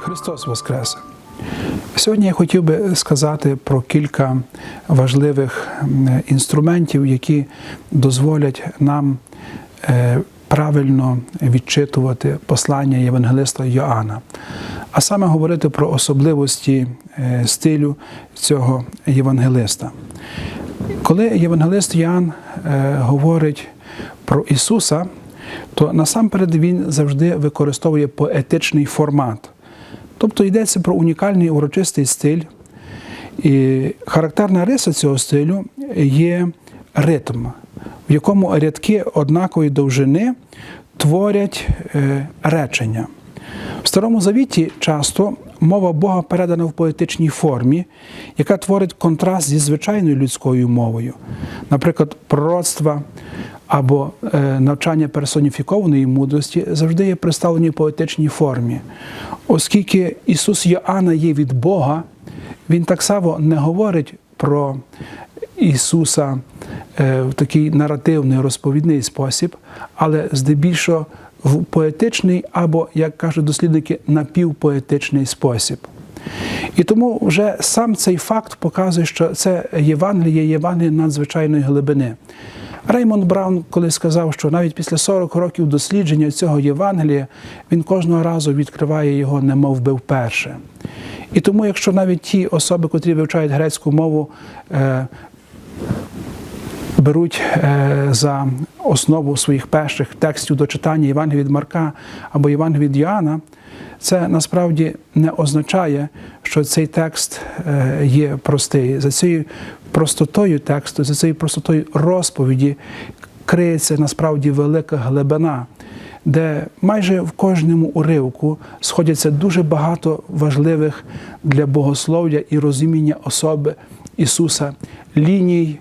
Христос Воскрес! Сьогодні я хотів би сказати про кілька важливих інструментів, які дозволять нам е, правильно відчитувати послання Євангелиста Йоанна, а саме говорити про особливості е, стилю цього євангелиста. Коли євангелист Йоанн е, говорить про Ісуса, то насамперед він завжди використовує поетичний формат. Тобто йдеться про унікальний урочистий стиль. І характерна риса цього стилю є ритм, в якому рядки однакової довжини творять е, речення. В Старому Завіті часто мова Бога передана в поетичній формі, яка творить контраст зі звичайною людською мовою, наприклад, пророцтва або е, навчання персоніфікованої мудрості завжди є представлені в поетичній формі. Оскільки Ісус Йоанна є від Бога, Він так само не говорить про Ісуса е, в такий наративний розповідний спосіб, але здебільшого в поетичний або, як кажуть дослідники, напівпоетичний спосіб. І тому вже сам цей факт показує, що це Євангеліє, Євангеліє надзвичайної глибини. Реймонд Браун колись сказав, що навіть після 40 років дослідження цього Євангелія він кожного разу відкриває його, немов би вперше. І тому, якщо навіть ті особи, котрі вивчають грецьку мову, е, беруть е, за основу своїх перших текстів до читання Євангелія від Марка або Євангелія від Йоанна, це насправді не означає, що цей текст е, є простий. За цією простотою тексту, за цією простотою розповіді криється насправді велика глибина, де майже в кожному уривку сходяться дуже багато важливих для богослов'я і розуміння особи Ісуса ліній,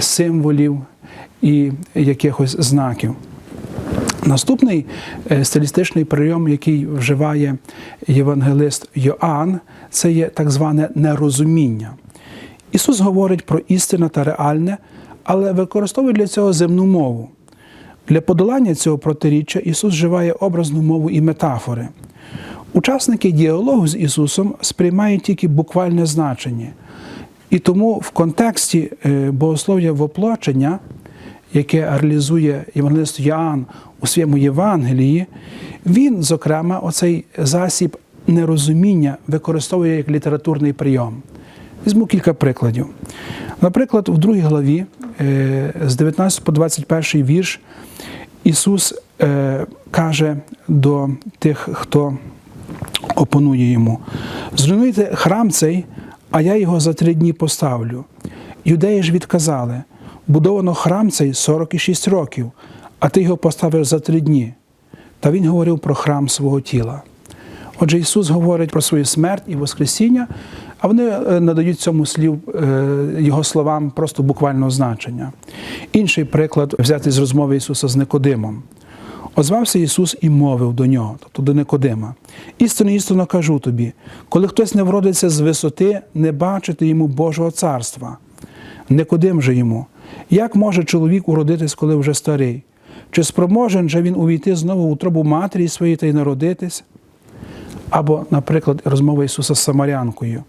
символів і якихось знаків. Наступний е, стилістичний прийом, який вживає євангелист Йоанн, це є так зване нерозуміння. Ісус говорить про істинне та реальне, але використовує для цього земну мову. Для подолання цього протиріччя Ісус вживає образну мову і метафори. Учасники діалогу з Ісусом сприймають тільки буквальне значення. І тому в контексті е, богослов'я воплочення, яке реалізує євангелист Йоанн у своєму Євангелії, він, зокрема, оцей засіб нерозуміння використовує як літературний прийом. Візьму кілька прикладів. Наприклад, в другій главі е, з 19 по 21 вірш Ісус е, каже до тих, хто опонує йому: зруйнуйте храм цей, а я його за три дні поставлю. Юдеї ж відказали: будовано храм цей 46 років, а ти його поставиш за три дні. Та Він говорив про храм свого тіла. Отже, Ісус говорить про свою смерть і Воскресіння, а вони е, надають цьому слів е, Його словам просто буквального значення. Інший приклад взяти з розмови Ісуса з Никодимом. Озвався Ісус і мовив до нього, тобто до Никодима. Істинно, істинно кажу тобі, коли хтось не вродиться з висоти, не бачити йому Божого царства. Никодим же йому, як може чоловік уродитись, коли вже старий? Чи спроможен же він увійти знову у тробу матері своєї та й народитись? Або, наприклад, розмова Ісуса з Самарянкою,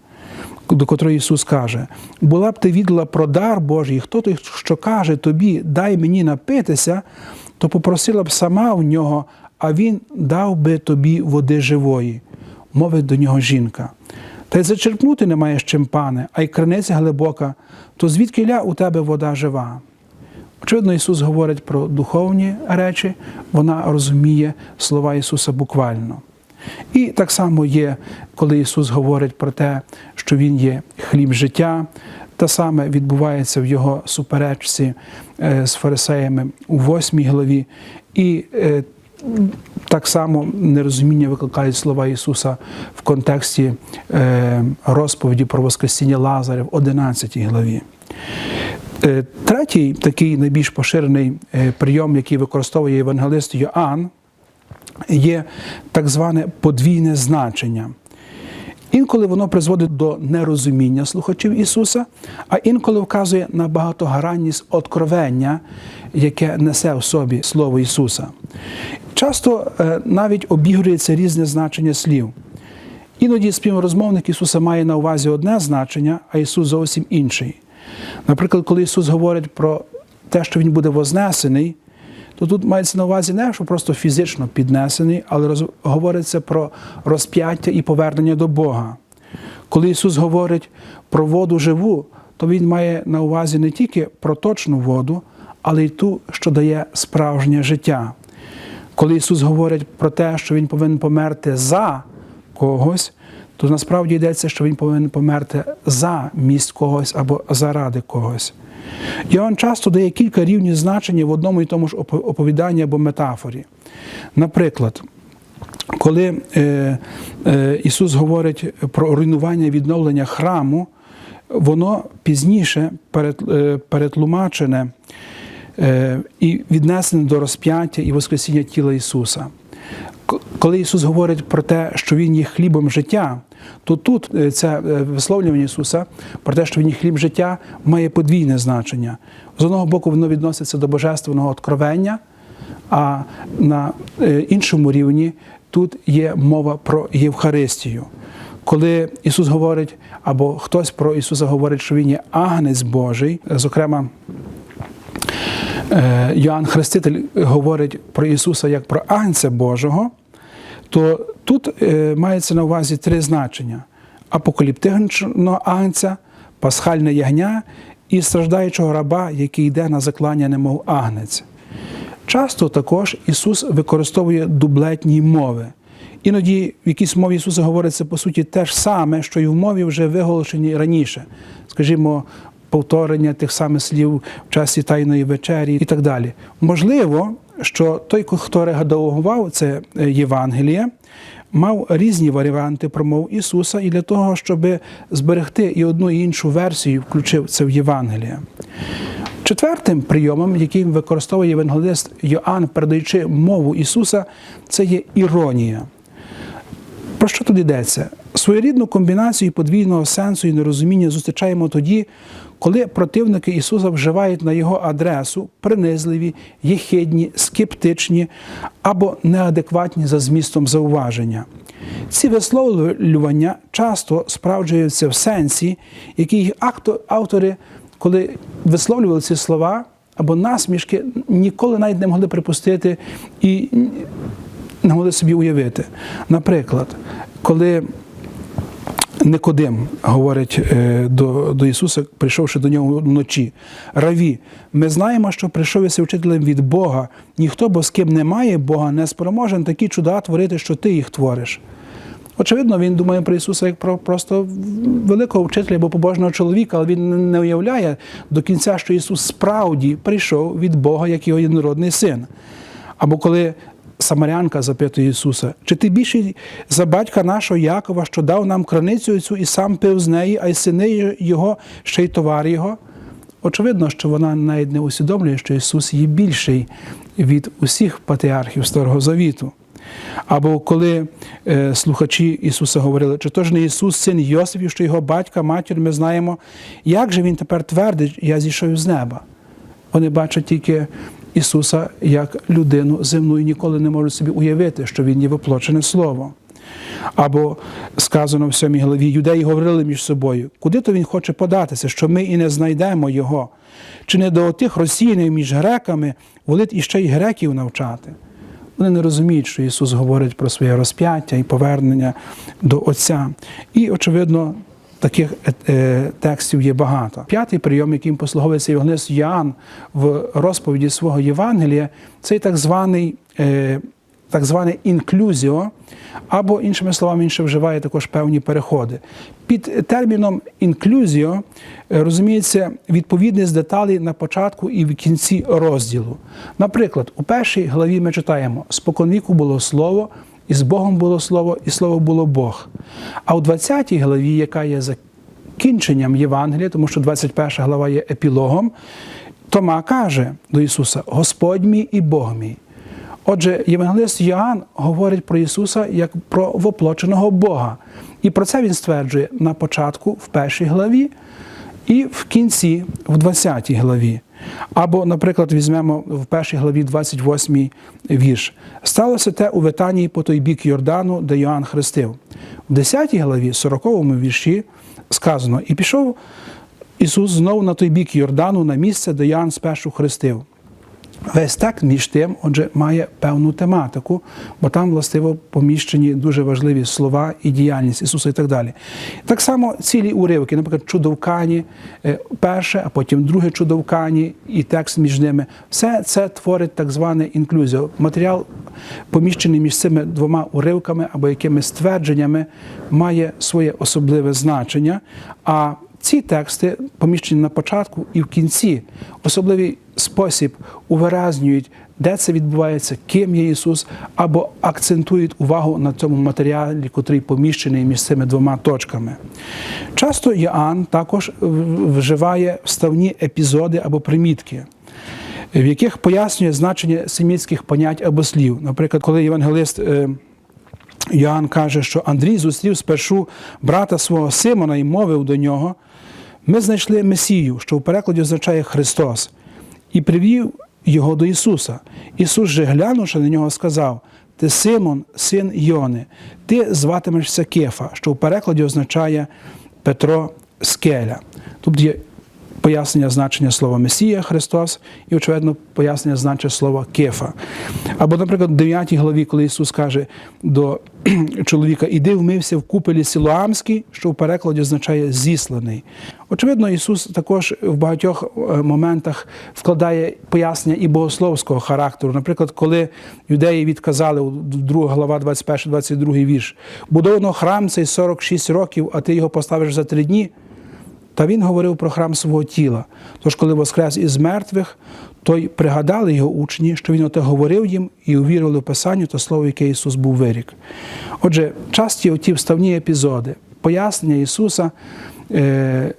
до котрої Ісус каже: була б ти віддала про дар Божий, хто той, що каже тобі, дай мені напитися, то попросила б сама в нього, а він дав би тобі води живої, мовить до нього жінка. Та й зачерпнути не маєш чим, пане, а й криниця глибока, то звідки ля у тебе вода жива? Очевидно, Ісус говорить про духовні речі, вона розуміє слова Ісуса буквально. І так само є, коли Ісус говорить про те, що Він є хліб життя, те саме відбувається в Його суперечці е, з фарисеями у 8 главі. І е, так само нерозуміння викликають слова Ісуса в контексті е, розповіді про Воскресіння Лазаря в 11 главі. Е, Третій такий найбільш поширений е, прийом, який використовує євангелист Йоанн, є так зване подвійне значення. Інколи воно призводить до нерозуміння слухачів Ісуса, а інколи вказує на багатогранність откровення, яке несе в собі Слово Ісуса. Часто е, навіть обігрується різне значення слів. Іноді співрозмовник Ісуса має на увазі одне значення, а Ісус зовсім інший. Наприклад, коли Ісус говорить про те, що Він буде вознесений, то тут мається на увазі не, що просто фізично піднесений, але роз... говориться про розп'яття і повернення до Бога. Коли Ісус говорить про воду живу, то Він має на увазі не тільки проточну воду, але й ту, що дає справжнє життя. Коли Ісус говорить про те, що Він повинен померти за когось, то насправді йдеться, що Він повинен померти за місць когось або заради когось. Йоанн часто дає кілька рівнів значення в одному і тому ж оповіданні або метафорі. Наприклад, коли е, е, Ісус говорить про руйнування і відновлення храму, воно пізніше е, перетлумачене е, і віднесене до розп'яття і Воскресіння тіла Ісуса. Коли Ісус говорить про те, що Він є хлібом життя, то тут це е, висловлювання Ісуса про те, що Він є хліб життя, має подвійне значення. З одного боку, воно відноситься до божественного откровення, а на е, іншому рівні тут є мова про Євхаристію. Коли Ісус говорить, або хтось про Ісуса говорить, що Він є агнець Божий, зокрема, е, Йоанн Хреститель говорить про Ісуса як про агнця Божого, то тут е, мається на увазі три значення: апокаліптичного агнця, пасхальне ягня і страждаючого раба, який йде на заклання, немов агнець. Часто також Ісус використовує дублетні мови. Іноді в якійсь мові Ісуса говориться по суті те ж саме, що і в мові вже виголошені раніше. Скажімо, повторення тих самих слів в часі Тайної вечері і так далі. Можливо, що той, хто редагував це е, Євангеліє, мав різні варіанти промов Ісуса, і для того, щоб зберегти і одну і іншу версію, включив це в Євангеліє. Четвертим прийомом, який використовує євангелист Йоанн, передаючи мову Ісуса, це є іронія. Що тут йдеться? Своєрідну комбінацію подвійного сенсу і нерозуміння зустрічаємо тоді, коли противники Ісуса вживають на Його адресу принизливі, єхидні, скептичні або неадекватні за змістом зауваження. Ці висловлювання часто справджуються в сенсі, який автори, коли висловлювали ці слова або насмішки, ніколи навіть не могли припустити і не могли собі уявити. Наприклад, коли Никодим говорить е, до, до Ісуса, прийшовши до нього вночі. Раві, ми знаємо, що прийшов єси вчителем від Бога. Ніхто, бо з ким немає Бога, не спроможен такі чуда творити, що ти їх твориш. Очевидно, він думає про Ісуса як про просто великого вчителя або побожного чоловіка, але він не уявляє до кінця, що Ісус справді прийшов від Бога як його єдинородний син. Або коли Самарянка запитує Ісуса, чи ти більший за батька нашого Якова, що дав нам краницю цю і сам пив з неї, а й сини його, ще й товар його? Очевидно, що вона навіть не усвідомлює, що Ісус є більший від усіх патріархів Старого Завіту. Або коли е, слухачі Ісуса говорили, чи то ж не Ісус, син Йосифів, що його батька, матір, ми знаємо, як же Він тепер твердить, я зійшов з неба? Вони бачать тільки Ісуса як людину земну і ніколи не можуть собі уявити, що Він є воплочене Слово. Або сказано в сьомій главі, юдеї говорили між собою, куди то він хоче податися, що ми і не знайдемо його, чи не до тих розсіяних між греками волить іще й греків навчати. Вони не розуміють, що Ісус говорить про своє розп'яття і повернення до Отця. І, очевидно, таких е, текстів є багато. П'ятий прийом, яким послуговується Євангелист Йоанн в розповіді свого Євангелія, це так званий. Е, так зване інклюзіо, або, іншими словами, він ще вживає також певні переходи. Під терміном інклюзіо е, розуміється відповідність деталей на початку і в кінці розділу. Наприклад, у першій главі ми читаємо: споконвіку було слово, і з Богом було слово, і слово було Бог. А у 20 главі, яка є закінченням Євангелія, тому що 21 глава є епілогом, Тома каже до Ісуса: Господь мій і Бог мій. Отже, євангелист Йоанн говорить про Ісуса як про воплоченого Бога. І про це він стверджує на початку в першій главі і в кінці, в 20 главі. Або, наприклад, візьмемо в першій главі 28 вірш. Сталося те у Витанії по той бік Йордану, де Йоанн хрестив. В 10 главі, 40 вірші, сказано: І пішов Ісус знову на той бік Йордану, на місце, де Йоанн спершу хрестив. Весь текст між тим, отже, має певну тематику, бо там властиво поміщені дуже важливі слова і діяльність Ісуса і так далі. Так само цілі уривки, наприклад, чудо в Кані, е, перше, а потім друге чудо в Кані і текст між ними. Все це творить так зване інклюзія. Матеріал, поміщений між цими двома уривками або якимись ствердженнями, має своє особливе значення. А ці тексти поміщені на початку і в кінці, особливий спосіб увиразнюють, де це відбувається, ким є Ісус, або акцентують увагу на цьому матеріалі, котрий поміщений між цими двома точками. Часто Іоанн також вживає вставні епізоди або примітки. В яких пояснює значення семітських понять або слів. Наприклад, коли євангелист е, Йоанн каже, що Андрій зустрів спершу брата свого Симона і мовив до нього, ми знайшли Месію, що в перекладі означає Христос, і привів його до Ісуса. Ісус же, глянувши на нього, сказав: Ти Симон, син Йони, ти зватимешся Кефа, що в перекладі означає Петро Скеля. Є пояснення значення слова Месія Христос і, очевидно, пояснення значення слова Кефа. Або, наприклад, в 9 главі, коли Ісус каже до чоловіка, іди вмився в купелі Силуамській, що в перекладі означає зісланий. Очевидно, Ісус також в багатьох е, моментах вкладає пояснення і богословського характеру. Наприклад, коли юдеї відказали, 2 глава, 21-22 вірш, будовано храм цей 46 років, а ти його поставиш за три дні. Та він говорив про храм свого тіла. Тож, коли воскрес із мертвих, то й пригадали його учні, що він оте говорив їм і увірили в Писанню та слово, яке Ісус був вирік. Отже, часті оті вставні епізоди, пояснення Ісуса, е,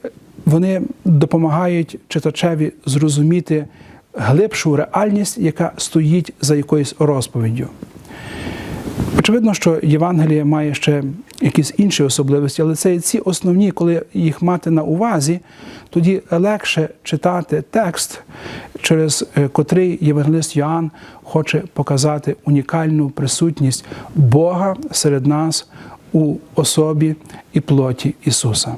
вони допомагають читачеві зрозуміти глибшу реальність, яка стоїть за якоюсь розповіддю. Очевидно, що Євангеліє має ще якісь інші особливості, але це ці основні, коли їх мати на увазі, тоді легше читати текст, через е, котрий євангелист Йоанн хоче показати унікальну присутність Бога серед нас у особі і плоті Ісуса.